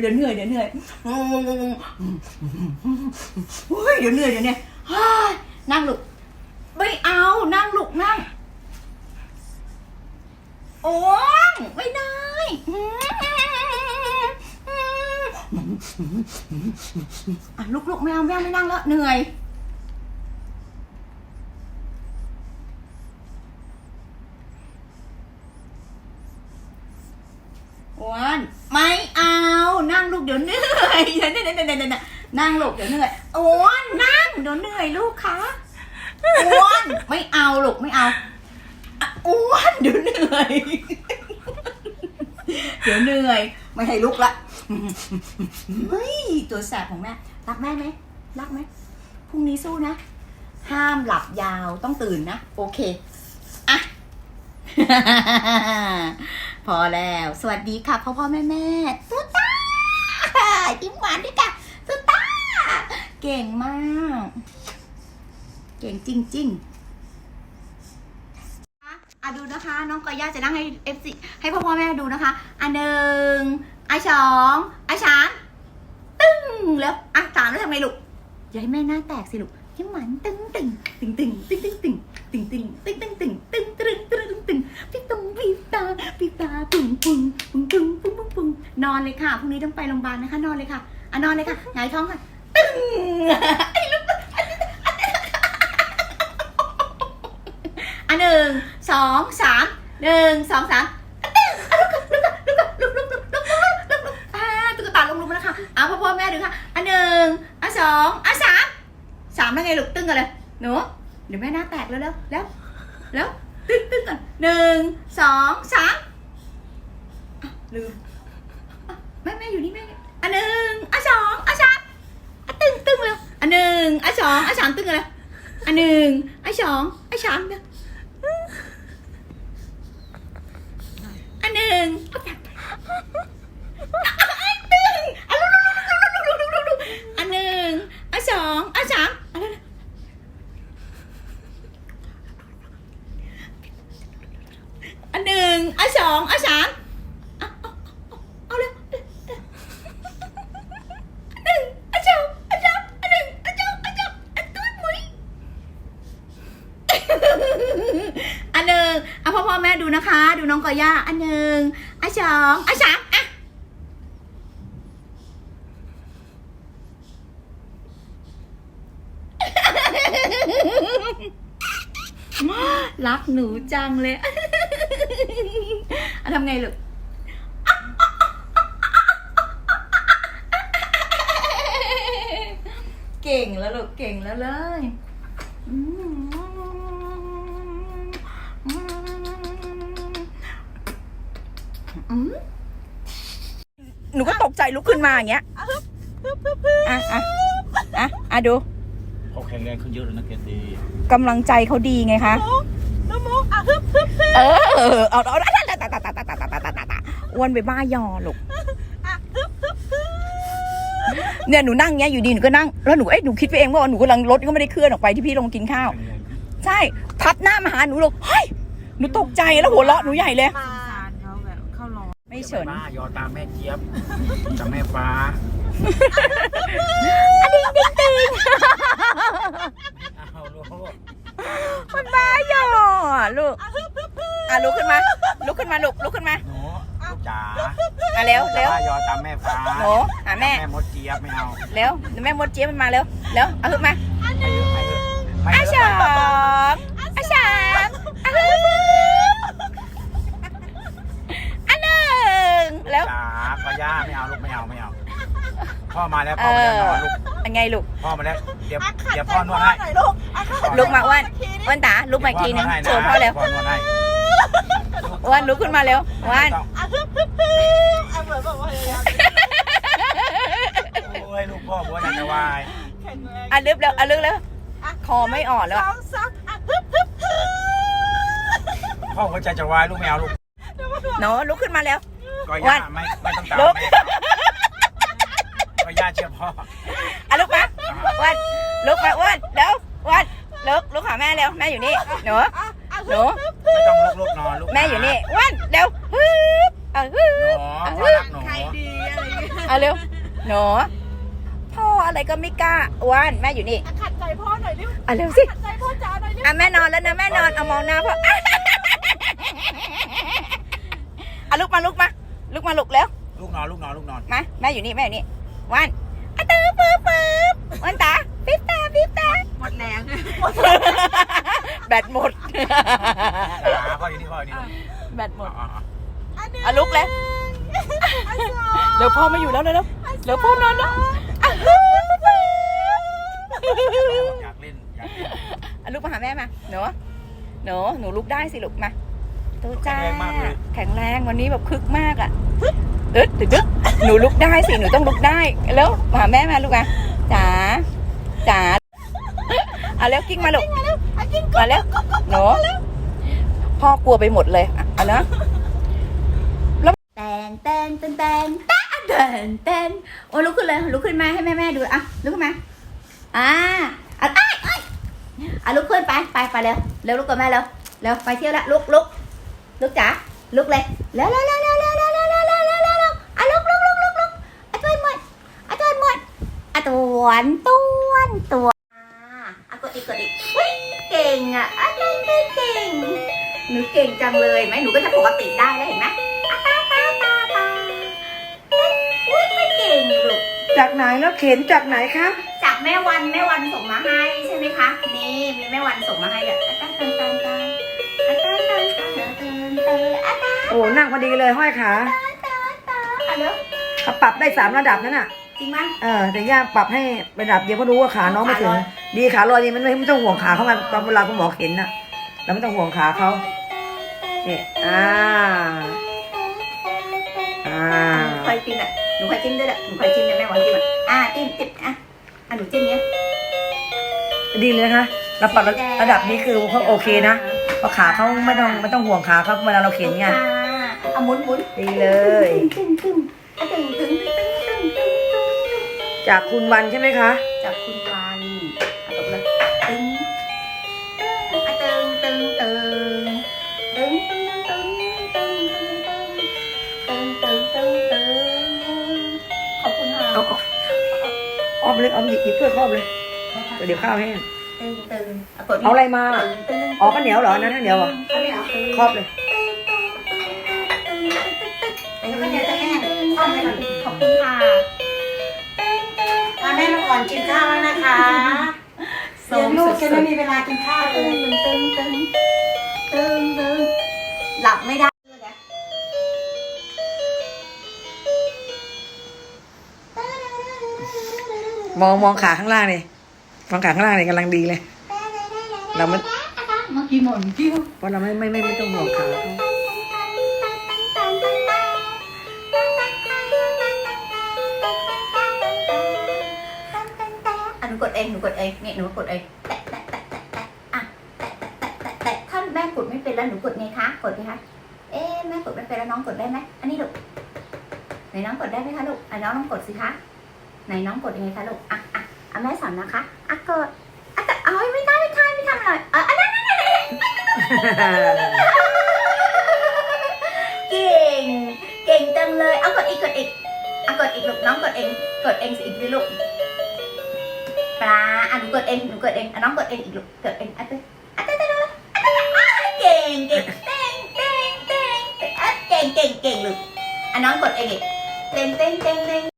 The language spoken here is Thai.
เดี๋ยวเหนื่อยเดี๋ยวเหนื่อยเฮ้ยเดี๋ยวเหนื่อยเดี๋ยวเนี่ยนั่งลูกไม่เอานั่งลูกนั่ง โอ้ยไม่ได้อะลุกๆไม่เอาไม่เอาไม่นั่งแล้วเหนื่อย อ้วนไม่เอา นั่งลูกเดี๋ยวเหนื่อยเดี๋ยวเดี๋ยวเดี๋ยวเดี๋ยวเดี๋ยว นั่งลูกเดี๋ยวเหนื่อยอ้วนนั่งเดี๋ยวเหนื่อยลูกคะอ้วนไม่เอาลูกไม่เอาอ้วนเดี๋ยวเหนื่อย เดี๋ยวเหนื่อย ไม่ให้ลุกละเฮ้ยตัวแสบของแม่รักแม่ไหมรักไหมพรุ่งนี้สู้นะ ห้ามหลับยาวต้องตื่นนะ โอเคอะพอแล้ว สวัสดีค่ะพ่อพ่อแม่แม่ตุ๊ตายิ้มหวานด้วยค่ะตุ๊ตา เก่งมาก เก่งจริงๆอะดูนะคะ น้องกอย่าจะนั่งให้เอฟซีให้พ่อพ่อแม่ดูนะคะ อันหนึ่งอันสองอันสามตึ้งแล้วอะสามแล้วทำไงลูกอย่าให้แม่หน้าแตกสิลูกยิ้มหวานตึ้งตึ้งตึ้งตึ้งตึ้งตึ้งตึ้งตึ้งตึ้งตึ้งตึ้งตึ้งตึ้งตึ้งตึ้งตึ้งพี่ตุ้งพี่ตาพี่ตาปุ้งปุ้งปุ้งปุ้งปุ้งปุ้งปุ้งนอนเลยค่ะพรุ่งนี้ต้องไปโรงพยาบาลนะคะ นอนเลยค่ะอะนอนเลยค่ะหงายท้องค่ะ ตึงไอ้ลูกอันหนึ่งสองสามหนึ่งสองสามตึงลุกลุกลุกลุกลุกลุกลุกลุกลุกอ่าตุ๊กตาลงลุกมแล้วค่ะอะพ่อพ่อแม่ดูค่ะอันหนึ่งอันสองอันสามสามแล้วไงลูกตึ้งกันเลยหนูเดี๋ยวแม่หน้าแตกแล้วแล้วแล้วแล้วตึ้งตึ้งกันหนึ่งสองสามลืมแม่แม่อยู่นี่แม่อันหนึ่งอันสองอันสามอะตึ้งตึ้งแล้วอันหนึ่ งอันสองอันสามตึ้งกันเลยอันหนึ่งอันสองอันสามเนี่ยอันหนึ่งอันตึงอะลุกลุกลุกลุกลุกลุกลุกอันหนึ่งอันสองอันสามอันนั้นอันหนึ่งอันสองอันสามเอาเอาเอาเอาเร็วอันหนึ่งอันสองอันสามอันหนึ่งอันสองอันสามอันตุ้ยมุ้ยอันหนึ่งเอพ่อพ่อแม่ดูนะคะ ดูน้องกอย่าอันหนึ่งอันสองอันสามอะรักหนูจังเลยอะทำไงลูกเก่งแล้วลูกเก่งแล้วเลย อืม หนูก็ตกใจลุกขึ้นมาอย่างเงี้ย อะอะอะอะดูเขาแข็งแรงขึ้นเยอะเลยนะเกตีกำลังใจเขาดีไงคะน้ำมกอะฮึบฮึบฮึบเออเอาเอาเอาตาตาตาตาตาตาตาตาตาตาอ้วนไปบ้ายอลูกอะฮึบฮึบฮึบเนี่ยหนูนั่งเงี้ยอยู่ดีหนูก็นั่งแล้วหนูเอ๊ะหนูคิดไปเองว่าหนูกำลังรถก็ไม่ได้เคลื่อนออกไปที่พี่ลงกินข้าวแข็งแรงขึ้นใช่พับหน้ามาหาหนูเลยเฮ้ยหนูตกใจแล้วหัวเราะหนูใหญ่เลย มาเขาแบบเข้าร้อน ไม่เฉินบ้ายอตามแม่เจี๊ยบกับแม่ฟ้าอันนี้ติ๊งติ๊งเอาลูกมันบ้ายอลูกอะลุกขึ้นมาลุกขึ้นมาลูกลุกขึ้นมาหนูลูกจ๋าอะเร็วเร็วบ้ายอตามแม่ฟ้าหนูหาแม่แม่มดเจี๊ยบไม่เอาเร็วเดี๋ยวแม่มดเจี๊ยบมันมาเร็วเร็วเอาขึ้นมาไม่เยอะไม่เยอะไม่อะเยสออะงอะสาม แล้วจ๋าปะย่าไม่เอาลูกไม่เอาไม่เอาพ่อมาแล้วพ่อมาแล้วนอนลูกเป็นไงลูก พ่อมาแล้วเดี๋ยวอะขัดเดี๋ยวใจพ่อนวดให้หน่อยลูกอะขัดใจลุกมาอ้วนสักทีอ้วนตาลุกมาอีกทีนึงให้ะโชว์พ่อเร็วพ่อนวดให้อ้วนลุกขึ้นมาเร็วอ้วนอะฮึบฮึบฮึบอะเหมือนแบบว่าอย่างเงี้ยโอ้ยลูกพ่อบัวอยากจะวายแข็งแรงอะลึกแล้วอะลึกแล้วอะคอไม่อ่อนแล้วสองสามอะฮึบฮึบฮึบพ่อหัวใจจะวายลูกไม่เอาลูกหนูลุกขึ้นมาแล้ว ก็วัย่านไม่ไม่ต้องตามลุกแม่ก็ย่าเชื่อพ่ออะลุกมาอ้วนลุกมาอ้วนเดี๋ยวอ้วนลุกลุกหาแม่เร็วแม่อยู่นี่หนูอะอะหฮึนูบฮึบฮึบไม่ต้องลุกลูกนอนลูกแม่อยู่นี่อ้วนเร็วฮึบอะฮึหนูบอะพ่อฮึบรักหนูใครดีอะไรอย่างเงี้ยเอาเร็วหนูพ่ออะไรก็ไม่กล้าอ้วนแม่อยู่นี่อะขัดใจพ่อหน่อยดิเอาเร็วสิขัดใจพ่อจ๋าหน่อยดิอะแม่นอนแล้วนะแม่นอนเอามองหน้าพ่ออะลุกมาลุกมา ลุกมาลุกแล้วลูกนอนลูกนอนลูกนอนมาแม่อยู่นี่แม่อยู่นี่วันอะตื้อปึ๊บปึ๊บวันตาปิ๊บตาปิ๊บตาหมดแรงแบตหมดขาพ่ออยู่นี่พ่ออยู่นี่ลูกแบตหมดอะอะอันหนึ่งอะลุกแล้วอันสองเดี๋ยวพ่อไม่อยู่แล้วเร็วเดี๋ยวพ่อนอนแล้วอะอยากเล่นอยากเล่นอะลุกมาหาแม่มาหนูหนูหนูลุกได้สิลุกมา ตูจ้าแข็งแรงมากเลย แข็งแรงวันนี้แบบคึกมากอะตึ๊ดตึ๊ดตึ๊ดหนูลุกได้สิหนูต้องลุกได้แล้วมาหาแม่มาลูกมาจ๋าจ๋าเอาแล้วกิ้งมาลูกอะกินมาแล้วหนูพ่อกลัวไปหมดเลยอะเอานะแล้วแตนแตนแตนแตนแตนแตนแตนโอ้ลุกขึ้นเลยลุกขึ้นมาให้แม่แม่ดูอะลุกขึ้นมาอ่าอะไอ้ไอ้ยอะลุกขึ้นไปไปไปเร็วเร็วลุกกับแม่เร็วเร็วไปเที่ยวละลุกลุก ลุกจ๋าลุกเลยเร็วเร็วเร็วเร็วเร็วเร็วเร็วเร็วเร็วเร็วเร็วเร็วอะลุกลุกลุกลุกลุกอะตัวหมดอะตัวหมดอะตัวตัวตัวอะอะกดอีกกดอีกเฮ้ยเก่งอะอะเก่งเก่งเก่งหนูเก่งจังเลยไหมหนูก็จะปกติได้แล้วเห็นไหมอะตาตาตาตาเฮ้ยอุ้ยไม่เก่งลูกจากไหนแล้วเข็นจากไหนครับจากแม่วันแม่วันส่งมาให้ใช่ไหมคะนี่มีแม่วันส่งมาให้อะอะตาตาตาตา โอ้นั่งพอดีเลยห้อยขาตาตาอะเร็วเขาปรับได้สามระดับนั่นน่ะ จริงไหมเออแต่ย่าปรับให้ระดับเดียวเพราะรู้ว่าขาน้องไม่ถึงขาลอยดีขาลอยดีมันไม่ไม่ต้องห่วงขาเขามาตอนเวลาคุณหมอเข็นน่ะเราไม่ต้องห่วงขาเขาเนี่ยอ่าอ่าหนูคอยจิ้มอะหนูคอยจิ้มด้วยแหละหนูคอยจิ้มเนี่ยแม่วันจิ้มอะอะจิ้มจิ้มอะอะหนูจิ้มเนี้ยดีเลยนะคะเราปรับระดับนี้คือเขาโอเคนะ เพราะขาเขาไม่ต้องไม่ต้องห่วงขาเขาเวลาเราเข็นไงอะเอาหมุนหมุนดีเลยตึ้งตึ้งตึ้งตึ้งตึ้งตึ้งตึ้งตึ้งจากคุณวันใช่ไหมคะ จากคุณวานเอาตบเลยตึ้งตึ้งตึ้งตึ้งตึ้งตึ้งตึ้งตึ้งตึ้งตึ้งตึ้งตึ้งตึ้งตึ้งตึ้งขอบคุณค่ะเอาเอาอ้อมเลยอ้อมหยิบหยิบเพื่อครอบเลยเดี๋ยวข้าวแห้ง เอาอะไรมา ตึอ๋อข้าวเหนียวเหรอนั่นข้าวเหนียวอข้วเครอบเลยตึงข้าแห้คล่อมไปก่นขอบคุณค่ะอ่แม่มาก่อนกินข้าวแล้วนะคะเดี๋ยงลูกจะไม่มีเวลากินข้าวเลยตึ้งตึ้งตึ้งตึ้งหลับไม่ได้มองมองขาข้างล่างเลย มองขาข้างล่างเลยกำลังดีเลย เราไม่เมื่อกี้หมดกิ้วเพราะเราไม่ไม่ไม่ไม่ต้องห่วงขาเขาอะหนูกดเองหนูกดเองเนี่ยหนูกดเองแตะแตะแตะแตะแตะอะแตะแตะแตะแตะแตะถ้าแม่กดไม่เป็นแล้วหนูกดไงคะกดดิคะเอ๊ะแม่กดไม่เป็นแล้วน้องกดได้ไหมอันนี้ลูกไหนน้องกดได้ไหมคะลูกอะน้องลองกดสิคะไหนน้องกดยังไงคะลูกอะอะอะแม่สอนนะคะ อะกดอะแต่เอาไม่ได้ไม่ได้ไม่ทำเลยอะอันนั้นนั่นนั่นนั่นเก่ง เก่งจังเลยเอากดอีกกดอีกเอากดอีกลูกน้องกดเอง กดเองสิอีกลูกปลาอะหนูกดเองหนูกดเองอะน้องกดเองอีกลูกกดเองอะเต้อะเต้เต้เต้เก่งเก่งเต้งเต้งเต้งอะเก่งเก่งเก่งลูกอะน้องกดเองอีกเต้งเต้งเต้งเต้ง